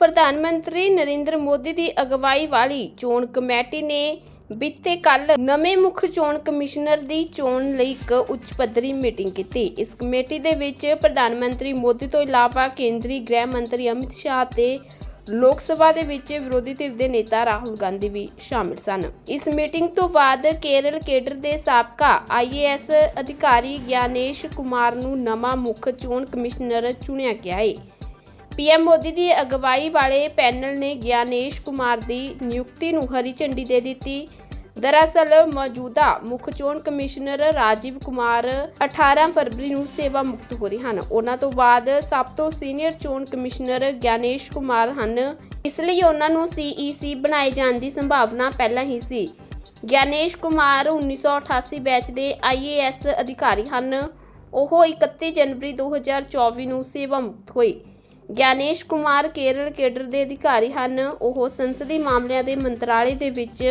ਪ੍ਰਧਾਨ ਮੰਤਰੀ ਨਰਿੰਦਰ ਮੋਦੀ ਦੀ ਅਗਵਾਈ ਵਾਲੀ ਚੋਣ ਕਮੇਟੀ ਨੇ ਬੀਤੇ ਕੱਲ ਨਵੇਂ ਮੁੱਖ ਚੋਣ ਕਮਿਸ਼ਨਰ ਦੀ ਚੋਣ ਲਈ ਇੱਕ ਉੱਚ ਪੱਧਰੀ ਮੀਟਿੰਗ ਕੀਤੀ। ਇਸ ਕਮੇਟੀ ਦੇ ਵਿੱਚ ਪ੍ਰਧਾਨ ਮੰਤਰੀ ਮੋਦੀ ਤੋਂ ਇਲਾਵਾ ਕੇਂਦਰੀ ਗ੍ਰਹਿ ਮੰਤਰੀ ਅਮਿਤ ਸ਼ਾਹ ਤੇ ਲੋਕ ਸਭਾ ਦੇ ਵਿੱਚ ਵਿਰੋਧੀ ਧਿਰ ਦੇ ਨੇਤਾ ਰਾਹੁਲ ਗਾਂਧੀ ਵੀ ਸ਼ਾਮਿਲ ਸਨ। ਇਸ ਮੀਟਿੰਗ ਤੋਂ ਬਾਅਦ ਕੇਰਲ ਕੇਡਰ ਦੇ ਸਾਬਕਾ ਆਈਏਐਸ ਅਧਿਕਾਰੀ ਗਿਆਨੇਸ਼ ਕੁਮਾਰ ਨੂੰ ਨਵਾਂ ਮੁੱਖ ਚੋਣ ਕਮਿਸ਼ਨਰ ਚੁਣਿਆ ਗਿਆ ਹੈ ਪੀਐਮ ਮੋਦੀ ਦੀ ਅਗਵਾਈ ਵਾਲੇ ਪੈਨਲ ਨੇ ਗਿਆਨੇਸ਼ ਕੁਮਾਰ ਦੀ ਨਿਯੁਕਤੀ ਨੂੰ ਹਰੀ ਝੰਡੀ ਦੇ ਦਿੱਤੀ। ਦਰਅਸਲ ਮੌਜੂਦਾ ਮੁੱਖ ਚੋਣ ਕਮਿਸ਼ਨਰ ਰਾਜੀਵ ਕੁਮਾਰ 18 ਫਰਵਰੀ ਨੂੰ ਸੇਵਾ ਮੁਕਤ ਹੋ ਰਹੇ ਹਨ। ਉਹਨਾਂ ਤੋਂ ਬਾਅਦ ਸਭ ਤੋਂ ਸੀਨੀਅਰ ਚੋਣ ਕਮਿਸ਼ਨਰ ਗਿਆਨੇਸ਼ ਕੁਮਾਰ ਹਨ। ਇਸ ਲਈ ਉਹਨਾਂ ਨੂੰ ਸੀਈਸੀ ਬਣਾਏ ਜਾਣ ਦੀ ਸੰਭਾਵਨਾ ਪਹਿਲਾਂ ਹੀ ਸੀ। ਗਿਆਨੇਸ਼ ਕੁਮਾਰ 1988 ਬੈਚ ਦੇ ਆਈਏਐਸ ਅਧਿਕਾਰੀ ਹਨ। ਉਹ 31 ਜਨਵਰੀ 2024 ਨੂੰ ਸੇਵਾ ਮੁਕਤ ਹੋਏ। ਗਿਆਨੇਸ਼ ਕੁਮਾਰ ਕੇਰਲ ਕੇਡਰ ਦੇ ਅਧਿਕਾਰੀ ਹਨ। ਉਹ ਸੰਸਦੀ ਮਾਮਲਿਆਂ ਦੇ ਮੰਤਰਾਲੇ ਦੇ ਵਿੱਚ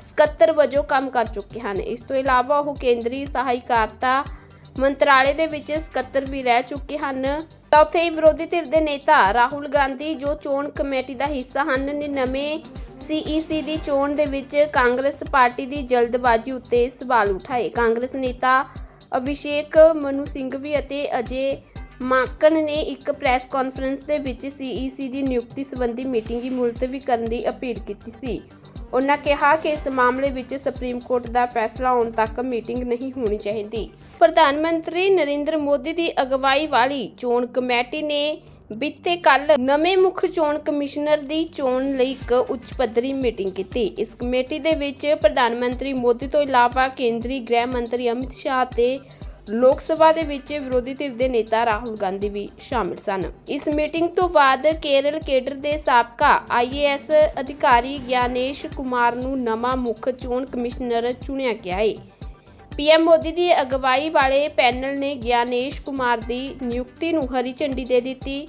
ਸਕੱਤਰ ਵਜੋਂ ਕੰਮ ਕਰ ਚੁੱਕੇ ਹਨ। ਇਸ ਤੋਂ ਇਲਾਵਾ ਉਹ ਕੇਂਦਰੀ ਸਹਾਇਕਾਰਤਾ ਮੰਤਰਾਲੇ ਦੇ ਵਿੱਚ ਸਕੱਤਰ ਵੀ ਰਹਿ ਚੁੱਕੇ ਹਨ। ਤਾਂ ਉੱਥੇ ਹੀ ਵਿਰੋਧੀ ਧਿਰ ਦੇ ਨੇਤਾ ਰਾਹੁਲ ਗਾਂਧੀ, ਜੋ ਚੋਣ ਕਮੇਟੀ ਦਾ ਹਿੱਸਾ ਹਨ, ਨੇ ਨਵੇਂ ਸੀਈਸੀ ਦੀ ਚੋਣ ਦੇ ਵਿੱਚ ਕਾਂਗਰਸ ਪਾਰਟੀ ਦੀ ਜਲਦਬਾਜ਼ੀ ਉੱਤੇ ਸਵਾਲ ਉਠਾਏ। ਕਾਂਗਰਸ ਨੇਤਾ ਅਭਿਸ਼ੇਕ ਮਨੂ ਸਿੰਘ ਵੀ ਅਤੇ ਅਜੇ ਮਾਕਨ ਨੇ ਇੱਕ ਪ੍ਰੈਸ ਕਾਨਫਰੰਸ ਦੇ ਵਿੱਚ ਸੀਈਸੀ ਦੀ ਨਿਯੁਕਤੀ ਸੰਬੰਧੀ ਮੀਟਿੰਗ ਹੀ ਮੁਲਤਵੀ ਕਰਨ ਦੀ ਅਪੀਲ ਕੀਤੀ ਸੀ। ਉਹਨਾਂ ਕਿਹਾ ਕਿ ਇਸ ਮਾਮਲੇ ਵਿੱਚ ਸੁਪਰੀਮ ਕੋਰਟ ਦਾ ਫੈਸਲਾ ਆਉਣ ਤੱਕ ਮੀਟਿੰਗ ਨਹੀਂ ਹੋਣੀ ਚਾਹੀਦੀ। ਪ੍ਰਧਾਨ ਮੰਤਰੀ ਨਰਿੰਦਰ ਮੋਦੀ ਦੀ ਅਗਵਾਈ ਵਾਲੀ ਚੋਣ ਕਮੇਟੀ ਨੇ ਬੀਤੇ ਕੱਲ ਨਵੇਂ ਮੁੱਖ ਚੋਣ ਕਮਿਸ਼ਨਰ ਦੀ ਚੋਣ ਲਈ ਇੱਕ ਉੱਚ ਪੱਧਰੀ ਮੀਟਿੰਗ ਕੀਤੀ। ਇਸ ਕਮੇਟੀ ਦੇ ਵਿੱਚ ਪ੍ਰਧਾਨ ਮੰਤਰੀ ਮੋਦੀ ਤੋਂ ਇਲਾਵਾ ਕੇਂਦਰੀ ਗ੍ਰਹਿ ਮੰਤਰੀ ਅਮਿਤ ਸ਼ਾਹ ਤੇ ਲੋਕ ਸਭਾ ਦੇ ਵਿੱਚ ਵਿਰੋਧੀ ਧਿਰ ਦੇ ਨੇਤਾ ਰਾਹੁਲ ਗਾਂਧੀ ਵੀ ਸ਼ਾਮਿਲ ਸਨ। ਇਸ ਮੀਟਿੰਗ ਤੋਂ ਬਾਅਦ ਕੇਰਲ ਕੇਡਰ ਦੇ ਸਾਬਕਾ ਆਈਏਐਸ ਅਧਿਕਾਰੀ ਗਿਆਨੇਸ਼ ਕੁਮਾਰ ਨੂੰ ਨਵਾਂ ਮੁੱਖ ਚੋਣ ਕਮਿਸ਼ਨਰ ਚੁਣਿਆ ਗਿਆ ਹੈ ਪੀਐਮ ਮੋਦੀ ਦੀ ਅਗਵਾਈ ਵਾਲੇ ਪੈਨਲ ਨੇ ਗਿਆਨੇਸ਼ ਕੁਮਾਰ ਦੀ ਨਿਯੁਕਤੀ ਨੂੰ ਹਰੀ ਝੰਡੀ ਦੇ ਦਿੱਤੀ।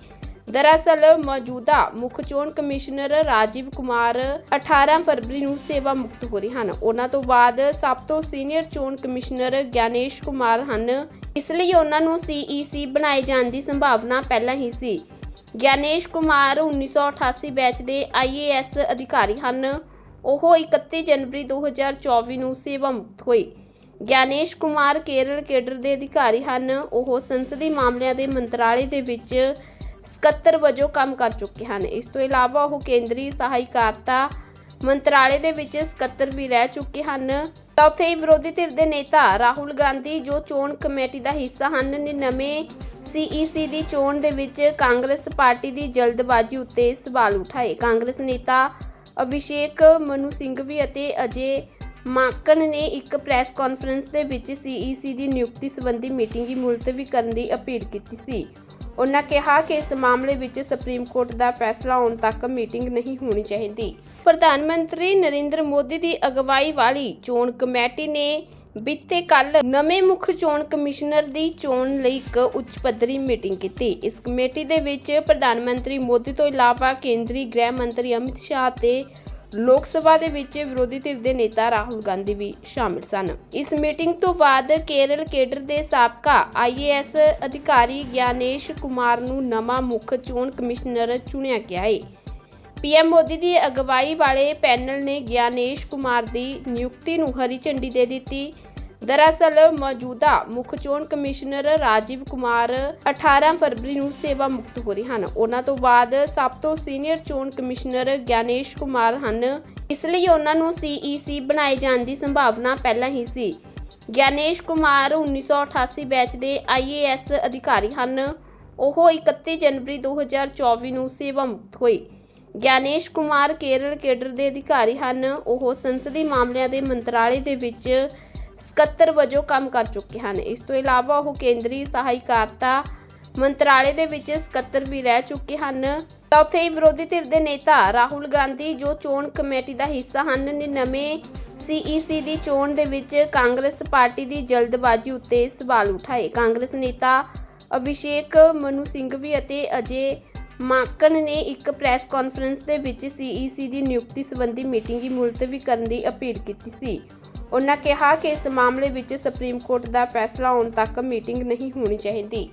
ਦਰਅਸਲ ਮੌਜੂਦਾ ਮੁੱਖ ਚੋਣ ਕਮਿਸ਼ਨਰ ਰਾਜੀਵ ਕੁਮਾਰ 18 ਫਰਵਰੀ ਨੂੰ ਸੇਵਾ ਮੁਕਤ ਹੋ ਰਹੇ ਹਨ। ਉਹਨਾਂ ਤੋਂ ਬਾਅਦ ਸਭ ਤੋਂ ਸੀਨੀਅਰ ਚੋਣ ਕਮਿਸ਼ਨਰ ਗਿਆਨੇਸ਼ ਕੁਮਾਰ ਹਨ। ਇਸ ਲਈ ਉਹਨਾਂ ਨੂੰ ਸੀਈਸੀ ਬਣਾਏ ਜਾਣ ਦੀ ਸੰਭਾਵਨਾ ਪਹਿਲਾਂ ਹੀ ਸੀ। ਗਿਆਨੇਸ਼ ਕੁਮਾਰ 1988 ਬੈਚ ਦੇ ਆਈਏਐਸ ਅਧਿਕਾਰੀ ਹਨ। ਉਹ 31 ਜਨਵਰੀ 2024 ਨੂੰ ਸੇਵਾ ਮੁਕਤ ਹੋਏ। ਗਿਆਨੇਸ਼ ਕੁਮਾਰ ਕੇਰਲ ਕੇਡਰ ਦੇ ਅਧਿਕਾਰੀ ਹਨ। ਉਹ ਸੰਸਦੀ ਮਾਮਲਿਆਂ ਦੇ ਮੰਤਰਾਲੇ ਦੇ ਵਿੱਚ ਸਕੱਤਰ ਵਜੋਂ ਕੰਮ ਕਰ ਚੁੱਕੇ ਹਨ। ਇਸ ਤੋਂ ਇਲਾਵਾ ਉਹ ਕੇਂਦਰੀ ਸਹਾਇਕਾਰਤਾ ਮੰਤਰਾਲੇ ਦੇ ਵਿੱਚ ਸਕੱਤਰ ਵੀ ਰਹਿ ਚੁੱਕੇ ਹਨ। ਉੱਥੇ ਹੀ ਵਿਰੋਧੀ ਧਿਰ ਦੇ ਨੇਤਾ ਰਾਹੁਲ ਗਾਂਧੀ, ਜੋ ਚੋਣ ਕਮੇਟੀ ਦਾ ਹਿੱਸਾ ਹਨ, ਨੇ ਨਵੇਂ ਸੀਈਸੀ ਦੀ ਚੋਣ ਦੇ ਵਿੱਚ ਕਾਂਗਰਸ ਪਾਰਟੀ ਦੀ ਜਲਦਬਾਜ਼ੀ ਉੱਤੇ ਸਵਾਲ ਉਠਾਏ। ਕਾਂਗਰਸ ਨੇਤਾ ਅਭਿਸ਼ੇਕ ਮਨੂ ਸਿੰਘ ਵੀ ਅਤੇ ਅਜੇ ਮਾਕਨ ਨੇ ਇੱਕ ਪ੍ਰੈਸ ਕਾਨਫਰੰਸ ਦੇ ਵਿੱਚ ਸੀਈਸੀ ਦੀ ਨਿਯੁਕਤੀ ਸੰਬੰਧੀ ਮੀਟਿੰਗ ਹੀ ਮੁਲਤਵੀ ਕਰਨ ਦੀ ਅਪੀਲ ਕੀਤੀ ਸੀ। ਉਹਨਾਂ ਕਿਹਾ ਕਿ ਇਸ ਮਾਮਲੇ ਵਿੱਚ ਸੁਪਰੀਮ ਕੋਰਟ ਦਾ ਫੈਸਲਾ ਆਉਣ ਤੱਕ ਮੀਟਿੰਗ ਨਹੀਂ ਹੋਣੀ ਚਾਹੀਦੀ। ਪ੍ਰਧਾਨ ਮੰਤਰੀ ਨਰਿੰਦਰ ਮੋਦੀ ਦੀ ਅਗਵਾਈ ਵਾਲੀ ਚੋਣ ਕਮੇਟੀ ਨੇ ਬੀਤੇ ਕੱਲ ਨਵੇਂ ਮੁੱਖ ਚੋਣ ਕਮਿਸ਼ਨਰ ਦੀ ਚੋਣ ਲਈ ਇੱਕ ਉੱਚ ਪੱਧਰੀ ਮੀਟਿੰਗ ਕੀਤੀ। ਇਸ ਕਮੇਟੀ ਦੇ ਵਿੱਚ ਪ੍ਰਧਾਨ ਮੰਤਰੀ ਮੋਦੀ ਤੋਂ ਇਲਾਵਾ ਕੇਂਦਰੀ ਗ੍ਰਹਿ ਮੰਤਰੀ ਅਮਿਤ ਸ਼ਾਹ ਤੇ ਲੋਕ ਸਭਾ ਦੇ ਵਿੱਚ ਵਿਰੋਧੀ ਧਿਰ ਦੇ ਨੇਤਾ ਰਾਹੁਲ ਗਾਂਧੀ ਵੀ ਸ਼ਾਮਿਲ ਸਨ। ਇਸ ਮੀਟਿੰਗ ਤੋਂ ਬਾਅਦ ਕੇਰਲ ਕੇਡਰ ਦੇ ਸਾਬਕਾ ਆਈਏਐਸ ਅਧਿਕਾਰੀ ਗਿਆਨੇਸ਼ ਕੁਮਾਰ ਨੂੰ ਨਵਾਂ ਮੁੱਖ ਚੋਣ ਕਮਿਸ਼ਨਰ ਚੁਣਿਆ ਗਿਆ ਹੈ ਪੀਐਮ ਮੋਦੀ ਦੀ ਅਗਵਾਈ ਵਾਲੇ ਪੈਨਲ ਨੇ ਗਿਆਨੇਸ਼ ਕੁਮਾਰ ਦੀ ਨਿਯੁਕਤੀ ਨੂੰ ਹਰੀ ਝੰਡੀ ਦੇ ਦਿੱਤੀ। ਦਰਅਸਲ ਮੌਜੂਦਾ ਮੁੱਖ ਚੋਣ ਕਮਿਸ਼ਨਰ ਰਾਜੀਵ ਕੁਮਾਰ 18 ਫਰਵਰੀ ਨੂੰ ਸੇਵਾ ਮੁਕਤ ਹੋ ਰਹੇ ਹਨ। ਉਹਨਾਂ ਤੋਂ ਬਾਅਦ ਸਭ ਤੋਂ ਸੀਨੀਅਰ ਚੋਣ ਕਮਿਸ਼ਨਰ ਗਿਆਨੇਸ਼ ਕੁਮਾਰ ਹਨ। ਇਸ ਲਈ ਉਹਨਾਂ ਨੂੰ ਸੀਈਸੀ ਬਣਾਏ ਜਾਣ ਦੀ ਸੰਭਾਵਨਾ ਪਹਿਲਾਂ ਹੀ ਸੀ। ਗਿਆਨੇਸ਼ ਕੁਮਾਰ 1988 ਬੈਚ ਦੇ ਆਈਏਐਸ ਅਧਿਕਾਰੀ ਹਨ। ਉਹ 31 ਜਨਵਰੀ 2024 ਨੂੰ ਸੇਵਾ ਮੁਕਤ ਹੋਏ। ਗਿਆਨੇਸ਼ ਕੁਮਾਰ ਕੇਰਲ ਕੇਡਰ ਦੇ ਅਧਿਕਾਰੀ ਹਨ। ਉਹ ਸੰਸਦੀ ਮਾਮਲਿਆਂ ਦੇ ਮੰਤਰਾਲੇ ਦੇ ਵਿੱਚ ਸਕੱਤਰ ਵਜੋਂ ਕੰਮ ਕਰ ਚੁੱਕੇ ਹਨ। ਇਸ ਤੋਂ ਇਲਾਵਾ ਉਹ ਕੇਂਦਰੀ ਸਹਾਇਕਾਰਤਾ ਮੰਤਰਾਲੇ ਦੇ ਵਿੱਚ ਸਕੱਤਰ ਵੀ ਰਹਿ ਚੁੱਕੇ ਹਨ। ਤਾਂ ਉੱਥੇ ਹੀ ਵਿਰੋਧੀ ਧਿਰ ਦੇ ਨੇਤਾ ਰਾਹੁਲ ਗਾਂਧੀ, ਜੋ ਚੋਣ ਕਮੇਟੀ ਦਾ ਹਿੱਸਾ ਹਨ, ਨੇ ਨਵੇਂ ਸੀਈਸੀ ਦੀ ਚੋਣ ਦੇ ਵਿੱਚ ਕਾਂਗਰਸ ਪਾਰਟੀ ਦੀ ਜਲਦਬਾਜ਼ੀ ਉੱਤੇ ਸਵਾਲ ਉਠਾਏ। ਕਾਂਗਰਸ ਨੇਤਾ ਅਭਿਸ਼ੇਕ ਮਨੂ ਸਿੰਘ ਵੀ ਅਤੇ ਅਜੇ ਮਾਕਨ ਨੇ ਇੱਕ ਪ੍ਰੈਸ ਕਾਨਫਰੰਸ ਦੇ ਵਿੱਚ ਸੀਈਸੀ ਦੀ ਨਿਯੁਕਤੀ ਸੰਬੰਧੀ ਮੀਟਿੰਗ ਹੀ ਮੁਲਤਵੀ ਕਰਨ ਦੀ ਅਪੀਲ ਕੀਤੀ ਸੀ। ਉਹਨਾਂ ਕਿਹਾ ਕਿ ਇਸ ਮਾਮਲੇ ਵਿੱਚ ਸੁਪਰੀਮ ਕੋਰਟ ਦਾ ਫੈਸਲਾ ਆਉਣ ਤੱਕ ਮੀਟਿੰਗ ਨਹੀਂ ਹੋਣੀ ਚਾਹੀਦੀ।